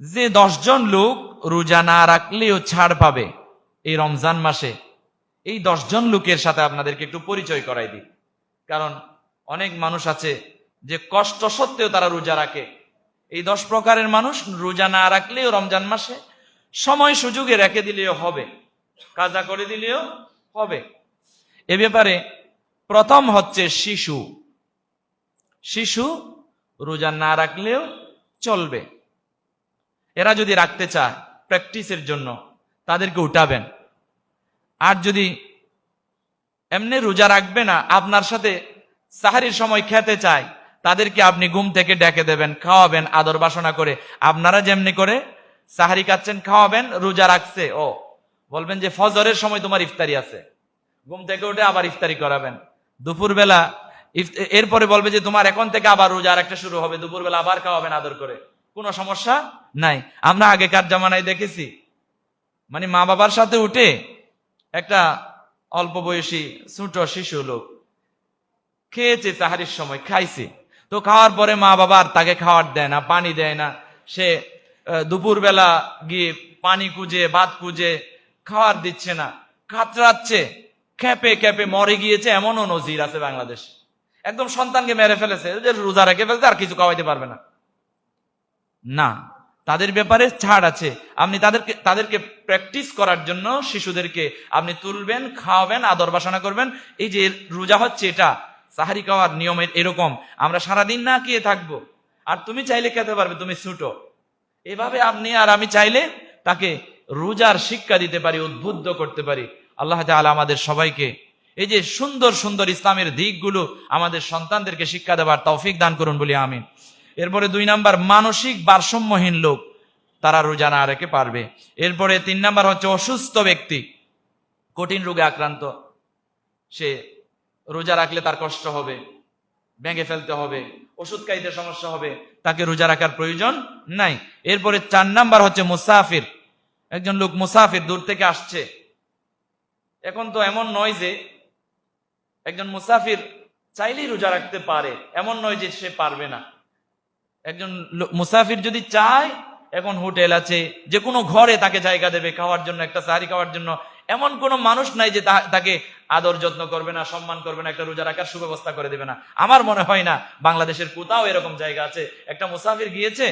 যে দশজন লোক রোজা না রাখলেও ছাড় পাবে এই রমজান মাসে, এই দশজন লোকের সাথে আপনাদেরকে একটু পরিচয় করাই দিই। কারণ অনেক মানুষ আছে যে কষ্ট সত্ত্বেও তারা রোজা রাখে। এই দশ প্রকারের মানুষ রোজা না রাখলেও রমজান মাসে সময় সুযোগে রেখে দিলেও হবে, কাজা করে দিলেও হবে। এ ব্যাপারে প্রথম হচ্ছে শিশু। শিশু রোজা না রাখলেও চলবে। এরা যদি রাখতে চায় প্র্যাকটিসের জন্য, তাদেরকে উঠাবেন। আর যদি এমনি রোজা রাখবে না, আপনার সাথে সাহারির সময় খেতে চায়, তাদেরকে আপনি ঘুম থেকে ডেকে দেবেন, খাওয়াবেন, আদর বাসনা করে। আপনারা যেমনি করে সাহারি খাচ্ছেন, খাওয়াবেন, রোজা রাখছে। ও, বলবেন যে ফজরের সময় তোমার ইফতারি আছে। ঘুম থেকে উঠে আবার ইফতারি করাবেন। দুপুরবেলা এরপরে বলবে যে তোমার এখন থেকে আবার রোজা আর একটা শুরু হবে, দুপুরবেলা আবার খাওয়াবেন, আদর করে। কোনো সমস্যা নাই। আমরা আগেকার জামানায় দেখেছি। মানে মা বাবার সাথে উঠে একটা অল্প বয়সী ছোট শিশু লোক খেয়েছে সাহারির সময়, খাইছে। তো খাওয়ার পরে মা বাবার তাকে খাওয়ার দেয় না, পানি দেয় না। সে দুপুরবেলা গিয়ে পানি কুজে ভাত কুজে খাওয়ার দিচ্ছে না কাতরাচ্ছে খেপে খেপে মরে গিয়েছে এমনও নজির আছে বাংলাদেশ। একদম সন্তানকে মেরে ফেলেছে যে রোজা রেখে ফেলছে, আর কিছু খাওয়াইতে পারবে না। না, তাদের ব্যাপারে ছাড় আছে। আপনি তাদেরকে তাদেরকে প্র্যাকটিস করার জন্য শিশুদেরকে আপনি তুলবেন, খাওয়াবেন, আদর বাসনা করবেন। এই যে রোজা হচ্ছে এটা, সাহারি খাওয়ার নিয়মের এরকম। আমরা সারাদিন না খেয়ে থাকব। আর তুমি চাইলে খেতে পারবে, তুমি ছুটো। এভাবে আপনি আর আমি চাইলে তাকে রোজার শিক্ষা দিতে পারি, উদ্বুদ্ধ করতে পারি। আল্লাহ তাআলা আমাদের সবাইকে এই যে সুন্দর সুন্দর ইসলামের দিকগুলো আমাদের সন্তানদেরকে শিক্ষা দেওয়ার তৌফিক দান করুন বলি, আমিন। এরপরে দুই নাম্বার, মানসিক ভারসাম্যহীন লোক, তারা রোজা না রেখে পারবে। এরপরে তিন নাম্বার হচ্ছে অসুস্থ ব্যক্তি, কঠিন রোগে আক্রান্ত, সে রোজা রাখলে তার কষ্ট হবে, ভেঙে ফেলতে হবে, ওষুধ খাইতে সমস্যা হবে, তাকে রোজা রাখার প্রয়োজন নাই। এরপরে চার নাম্বার হচ্ছে মুসাফির, একজন লোক মুসাফির দূর থেকে আসছে। এখন তো এমন নয় যে একজন মুসাফির চাইলেই রোজা রাখতে পারে, এমন নয় যে সে পারবে না। একজন মুসাফির যদি চায়, এখন হোটেল আছে যে কোনো ঘরে তাকে জায়গা দেবে খাওয়ার জন্য, একটা সাহারি খাওয়ার জন্য। এমন কোনো মানুষ নাই যে তাকে আদর যত্ন করবে না, সম্মান করবে না, একটা রোজা রাখার সুব্যবস্থা করে দেবে না। আমার মনে হয় না বাংলাদেশের কোথাও এরকম জায়গা আছে। একটা মুসাফির গিয়েছে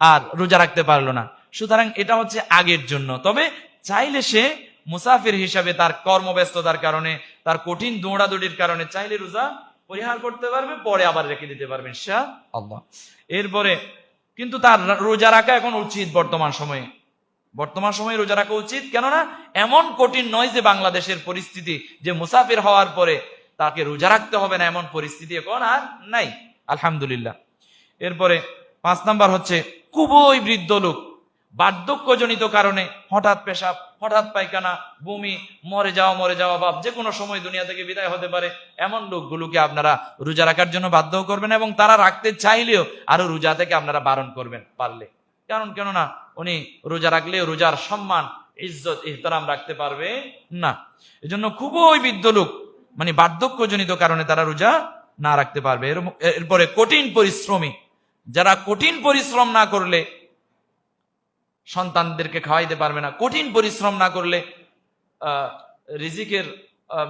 আর রোজা রাখতে পারল না। সুতরাং এটা হচ্ছে আগের জন্য। তবে চাইলে সে মুসাফির হিসাবে তার কর্মব্যস্ততার কারণে, তার কঠিন দৌড়াদৌড়ির কারণে চাইলে রোজা পরিহার করতে পারবে, পরে আবার রেখে দিতে পারবে ইনশা আল্লাহ এরপরে, কিন্তু তার রোজা রাখা এখন উচিত বর্তমান সময়ে। বর্তমান সময়ে রোজা রাখা উচিত কেননা, এমন কঠিন নয় যে বাংলাদেশের পরিস্থিতি, যে মুসাফির হওয়ার পরে তাকে রোজা রাখতে হবে না, এমন পরিস্থিতি এখন আর নাই। আলহামদুলিল্লাহ। এরপরে, পাঁচ নাম্বার হচ্ছে, খুবই বৃদ্ধ লোক, বার্ধক্যজনিত কারণে হঠাৎ পেশাব হঠাৎ পায়খানা, বমি, মরে যাওয়া মরে যাওয়া বাপ যে কোনো সময় দুনিয়া থেকে বিদায় হতে পারে। এমন লোকগুলোকে আপনারা রোজা রাখার জন্য বাধ্য করবেন এবং তারা রাখতে চাইলেও আরও রোজা থেকে আপনারা বারণ করবেন পারলে। কারণ কেননা, উনি রোজা রাখলে রোজার সম্মান, ইজ্জত ইহতারাম রাখতে পারবে না। এজন্য খুবই বৃদ্ধ লোক মানে বার্ধক্যজনিত কারণে তারা রোজা না রাখতে পারবে। এর- এরপরে কঠিন পরিশ্রমী, যারা কঠিন পরিশ্রম না করলে সন্তানদেরকে খাওয়াইতে পারবে না। কঠিন পরিশ্রম না করলে রিজিকের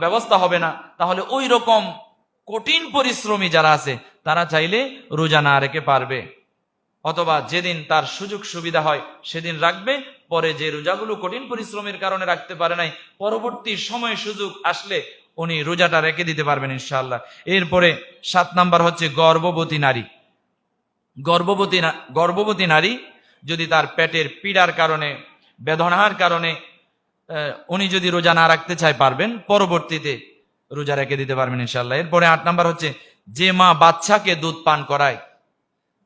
ব্যবস্থা হবে না। তাহলে ওই রকম কঠিন পরিশ্রমী যারা আছে, তারা চাইলে রোজা না রেখে পারবে। অথবা যেদিন তার সুযোগ সুবিধা হয়, সেদিন রাখবে। পরে যে রোজাগুলো কঠিন পরিশ্রমের কারণে রাখতে পারে নাই, পরবর্তী সময় সুযোগ আসলে উনি রোজাটা রেখে দিতে পারবেন ইনশাআল্লাহ। এরপরে সাত নাম্বার হচ্ছে গর্ভবতী নারী। গর্ভবতী গর্ভবতী নারী যদি তার পেটের পীড়ার কারণে, বেদনার কারণে উনি যদি রোজা না রাখতে চায় পারবেন, পরবর্তীতে রোজা রেখে দিতে পারবেন ইনশাল্লাহ এরপরে আট নাম্বার হচ্ছে, যে মা বাচ্চাকে দুধ পান করায়,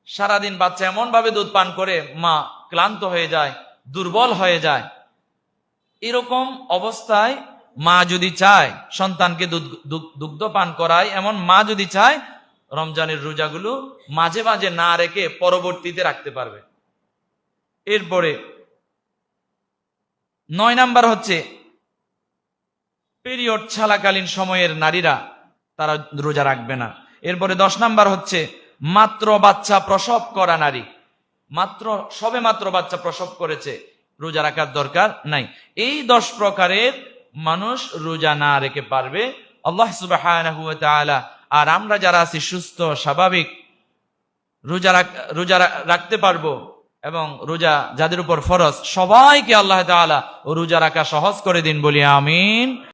সারাদিন বাচ্চা এমন ভাবে দুধ পান করে, মা ক্লান্ত হয়ে যায়, দুর্বল হয়ে যায়, এরকম অবস্থায় মা যদি চায়, সন্তানকে দুগ্ধ পান করায়, এমন মা যদি চায়, রমজানের রোজাগুলো মাঝে মাঝে না রেখে পরবর্তীতে রাখতে পারবে। এরপরে নয় নাম্বার হচ্ছে পিরিয়ড ছালাকালীন সময়ের নারীরা তারা রোজা রাখবে না। এরপরে দশ নাম্বার হচ্ছে, মাত্র বাচ্চা প্রসব করা নারী। মাত্র, সবে মাত্র বাচ্চা প্রসব করেছে, রোজা রাখার দরকার নাই। এই দশ প্রকারের মানুষ রোজা না রেখে পারবে। আল্লাহ সুবাহ আর আমরা যারা আছি সুস্থ, স্বাভাবিক, রোজা রাখ- রোজা রাখতে পারব এবং রোজা যাদের উপর ফরজ, সবাইকে আল্লাহ তালা ও রোজা রাখা সহজ করে দিন বলি, আমিন।